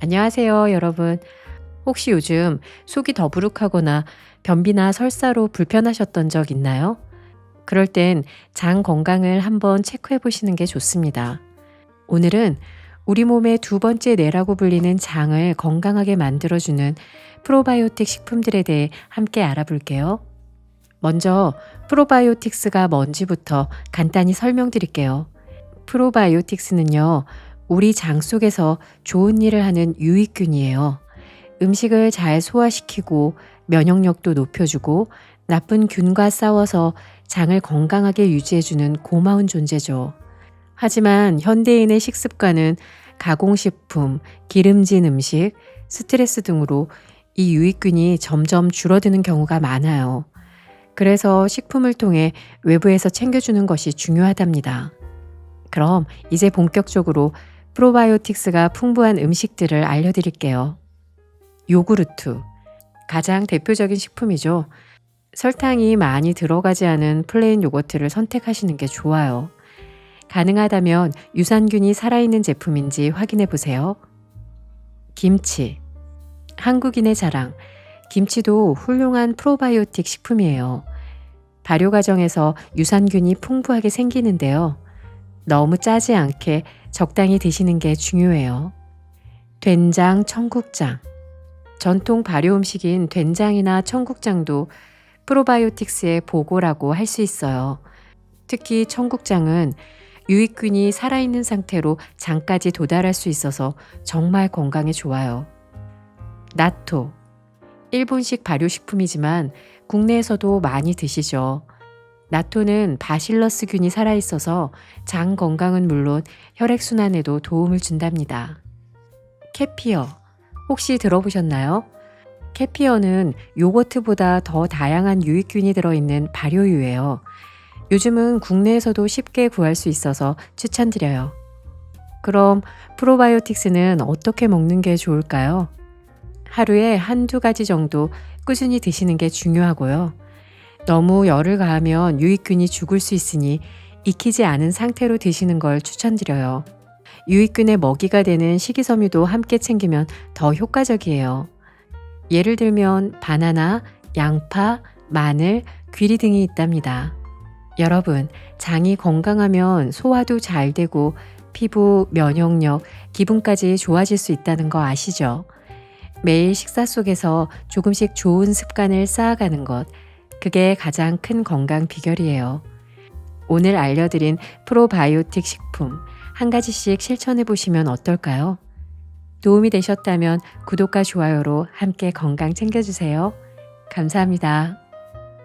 안녕하세요, 여러분. 혹시 요즘 속이 더부룩하거나 변비나 설사로 불편하셨던 적 있나요? 그럴 땐 장 건강을 한번 체크해 보시는 게 좋습니다. 오늘은 우리 몸의 두 번째 뇌라고 불리는 장을 건강하게 만들어주는 프로바이오틱 식품들에 대해 함께 알아볼게요. 먼저 프로바이오틱스가 뭔지부터 간단히 설명드릴게요. 프로바이오틱스는요, 우리 장 속에서 좋은 일을 하는 유익균이에요. 음식을 잘 소화시키고 면역력도 높여주고 나쁜 균과 싸워서 장을 건강하게 유지해주는 고마운 존재죠. 하지만 현대인의 식습관은 가공식품, 기름진 음식, 스트레스 등으로 이 유익균이 점점 줄어드는 경우가 많아요. 그래서 식품을 통해 외부에서 챙겨주는 것이 중요하답니다. 그럼 이제 본격적으로 프로바이오틱스가 풍부한 음식들을 알려드릴게요. 요구르트. 가장 대표적인 식품이죠. 설탕이 많이 들어가지 않은 플레인 요거트를 선택하시는 게 좋아요. 가능하다면 유산균이 살아있는 제품인지 확인해 보세요. 김치. 한국인의 자랑. 김치도 훌륭한 프로바이오틱 식품이에요. 발효 과정에서 유산균이 풍부하게 생기는데요. 너무 짜지 않게 적당히 드시는 게 중요해요. 된장, 청국장. 전통 발효 음식인 된장이나 청국장도 프로바이오틱스의 보고라고 할 수 있어요. 특히 청국장은 유익균이 살아있는 상태로 장까지 도달할 수 있어서 정말 건강에 좋아요. 나토. 일본식 발효식품이지만 국내에서도 많이 드시죠. 나토는 바실러스균이 살아있어서 장 건강은 물론 혈액순환에도 도움을 준답니다. 캐피어. 혹시 들어보셨나요? 캐피어는 요거트보다 더 다양한 유익균이 들어있는 발효유예요. 요즘은 국내에서도 쉽게 구할 수 있어서 추천드려요. 그럼 프로바이오틱스는 어떻게 먹는 게 좋을까요? 하루에 한두 가지 정도 꾸준히 드시는 게 중요하고요. 너무 열을 가하면 유익균이 죽을 수 있으니 익히지 않은 상태로 드시는 걸 추천드려요. 유익균의 먹이가 되는 식이섬유도 함께 챙기면 더 효과적이에요. 예를 들면 바나나, 양파, 마늘, 귀리 등이 있답니다. 여러분, 장이 건강하면 소화도 잘 되고 피부, 면역력, 기분까지 좋아질 수 있다는 거 아시죠? 매일 식사 속에서 조금씩 좋은 습관을 쌓아가는 것, 그게 가장 큰 건강 비결이에요. 오늘 알려드린 프로바이오틱 식품 한 가지씩 실천해 보시면 어떨까요? 도움이 되셨다면 구독과 좋아요로 함께 건강 챙겨주세요. 감사합니다.